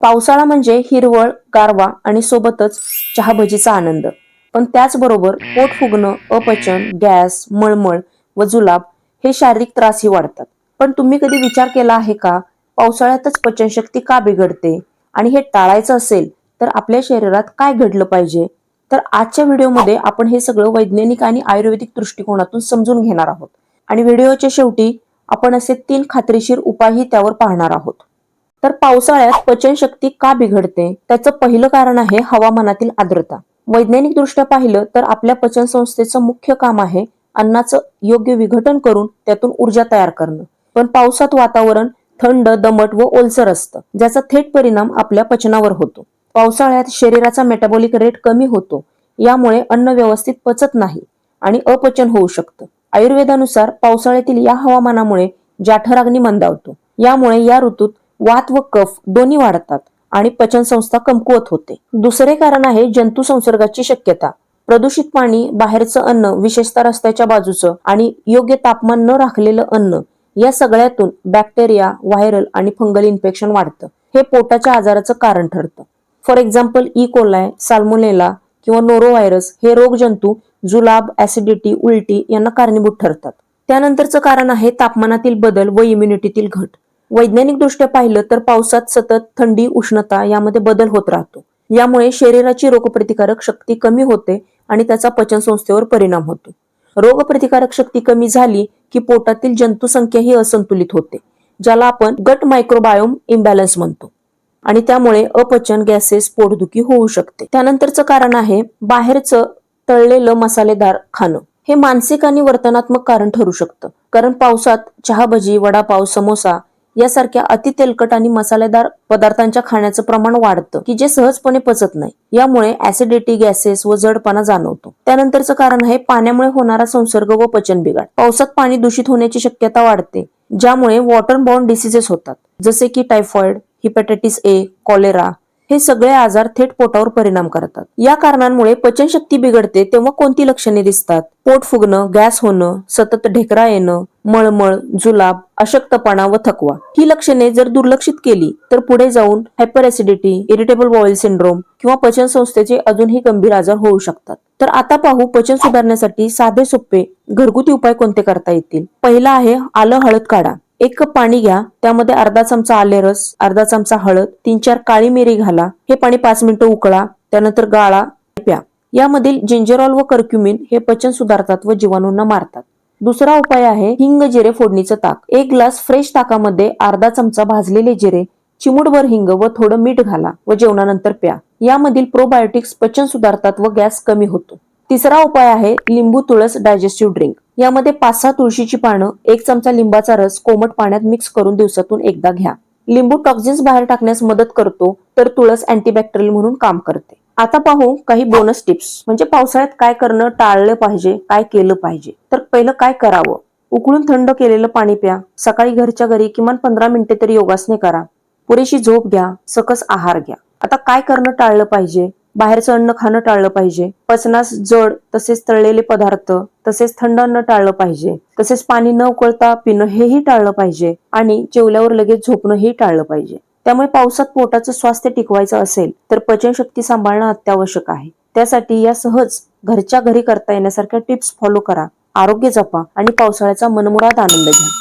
पावसाळा म्हणजे हिरवळ गारवा आणि सोबतच चहाभजीचा आनंद. पण त्याचबरोबर पोट फुगणं अपचन गॅस मळमळ व जुलाब हे शारीरिक त्रासही वाढतात. पण तुम्ही कधी विचार केला आहे का पावसाळ्यातच पचनशक्ती का बिघडते आणि हे टाळायचं असेल तर आपल्या शरीरात काय घडलं पाहिजे? तर आजच्या व्हिडिओमध्ये आपण हे सगळं वैज्ञानिक आणि आयुर्वेदिक दृष्टिकोनातून समजून घेणार आहोत. आणि व्हिडिओच्या शेवटी आपण असे तीन खात्रीशीर उपायही त्यावर पाहणार आहोत. तर पावसाळ्यात पचनशक्ती का बिघडते? त्याचं पहिलं कारण आहे हवामानातील आर्द्रता. वैज्ञानिक दृष्ट्या पाहिलं तर आपल्या पचन संस्थेचं मुख्य काम आहे अन्नाचं योग्य विघटन करून त्यातून ऊर्जा तयार करणं. पण पावसात वातावरण थंड दमट व ओलसर असतं ज्याचा थेट परिणाम आपल्या पचनावर होतो. पावसाळ्यात शरीराचा मेटाबॉलिक रेट कमी होतो यामुळे अन्न व्यवस्थित पचत नाही आणि अपचन होऊ शकतं. आयुर्वेदानुसार पावसाळ्यातील या हवामानामुळे जाठराग्नी मंदावतो. यामुळे या ऋतूत वात व कफ दोन्ही वाढतात आणि पचनसंस्था कमकुवत होते. दुसरे कारण आहे जंतू संसर्गाची शक्यता. प्रदूषित पाणी बाहेरचं अन्न विशेषतः रस्त्याच्या बाजूचं आणि योग्य तापमान न राखलेलं अन्न या सगळ्यातून बॅक्टेरिया व्हायरल आणि फंगल इन्फेक्शन वाढतं. हे पोटाच्या आजाराचं कारण ठरतं. For example E. Coli salmonella किंवा नोरोव्हायरस हे रोगजंतू जुलाब ऍसिडिटी उलटी यांना कारणीभूत ठरतात. त्यानंतरचं कारण आहे तापमानातील बदल व इम्युनिटीतील घट. वैज्ञानिक दृष्ट्या पाहिलं तर पावसात सतत थंडी उष्णता यामध्ये बदल होत राहतो. यामुळे शरीराची रोगप्रतिकारक शक्ती कमी होते आणि त्याचा पचन संस्थेवर परिणाम होतो. रोगप्रतिकारक शक्ती कमी झाली की पोटातील जंतुसंख्या ही असंतुलित होते ज्याला आपण गट मायक्रोबायोम इम्बॅलन्स म्हणतो. आणि त्यामुळे अपचन गॅसेस पोटदुखी होऊ शकते. त्यानंतरचं कारण आहे बाहेरचं तळलेलं मसालेदार खाणं. हे मानसिक आणि वर्तनात्मक कारण ठरू शकतं. कारण पावसात चहा भजी वडापाव समोसा यासारख्या अति तेलकट आणि मसालेदार पदार्थांच्या खाण्याचं प्रमाण वाढतं की जे सहजपणे पचत नाही. यामुळे ऍसिडिटी गॅसेस व जडपणा जाणवतो. त्यानंतरचं कारण आहे पाण्यामुळे होणारा संसर्ग व पचन बिघाड. पावसात पाणी दूषित होण्याची शक्यता वाढते ज्यामुळे वॉटर बॉर्न डिसिजेस होतात. जसे की टायफॉइड हिपॅटायटिस ए कॉलेरा हे सगळे आजार थेट पोटावर परिणाम करतात. या कारणांमुळे पचनशक्ती बिघडते तेव्हा कोणती लक्षणे दिसतात? पोट फुगणं गॅस होणं सतत ढेकरा येणं मळमळ जुलाब अशक्तपणा व थकवा. ही लक्षणे जर दुर्लक्षित केली तर पुढे जाऊन hyper acidity irritable bowel syndrome किंवा पचन संस्थेचे अजूनही गंभीर आजार होऊ शकतात. तर आता पाहू पचन सुधारण्यासाठी साधे सोपे घरगुती उपाय कोणते करता येतील? पहिला आहे आलं हळद काढा. एक कप पाणी घ्या त्यामध्ये अर्धा चमचा आले रस अर्धा चमचा हळद तीन चार काळी मिरी घाला. हे पाणी पाच मिनिटं उकळा त्यानंतर गाळा प्या. यामधील जिंजरॉल व कर्क्युमिन हे पचन सुधारतात व जीवाणूंना मारतात. दुसरा उपाय आहे हिंग जिरे फोडणीचं ताक. एक ग्लास फ्रेश ताकामध्ये अर्धा चमचा भाजलेले जिरे चिमूटभर हिंग व थोडं मीठ घाला व जेवणानंतर प्या. यामधील प्रोबायोटिक्स पचन सुधारतात व गॅस कमी होतो. तिसरा उपाय आहे लिंबू तुळस डायजेस्टिव्ह ड्रिंक यामध्ये पाच सहा तुळशीची पानं एक चमचा लिंबाचा रस कोमट पाण्यात मिक्स करून दिवसातून एकदा घ्या. लिंबू टॉक्झिन्स बाहेर टाकण्यास मदत करतो तर तुळस अँटीबॅक्टेरियल म्हणून काम करते. आता पाहू काही बोनस टिप्स म्हणजे पावसाळ्यात काय करणं टाळलं पाहिजे काय केलं पाहिजे. तर पहिलं काय करावं? उकळून थंड केलेलं पाणी प्या. सकाळी घरच्या घरी किमान पंधरा मिनिटे तरी योगासने करा. पुरेशी झोप घ्या. सकस आहार घ्या. आता काय करणं टाळलं पाहिजे? बाहेरचं अन्न खाणं टाळलं पाहिजे. पचनास जड तसेच तळलेले पदार्थ तसेच थंड अन्न टाळलं पाहिजे. तसेच पाणी न उकळता पिणं हेही टाळलं पाहिजे आणि जेवल्यावर लगेच झोपणं हे टाळलं पाहिजे. त्यामुळे पावसात पोटाचं स्वास्थ्य टिकवायचं असेल तर पचनशक्ती सांभाळणं अत्यावश्यक आहे. त्यासाठी या सहज घरच्या घरी करता येण्यासारख्या टिप्स फॉलो करा. आरोग्य जपा आणि पावसाळ्याचा मनमुराद आनंद घ्या.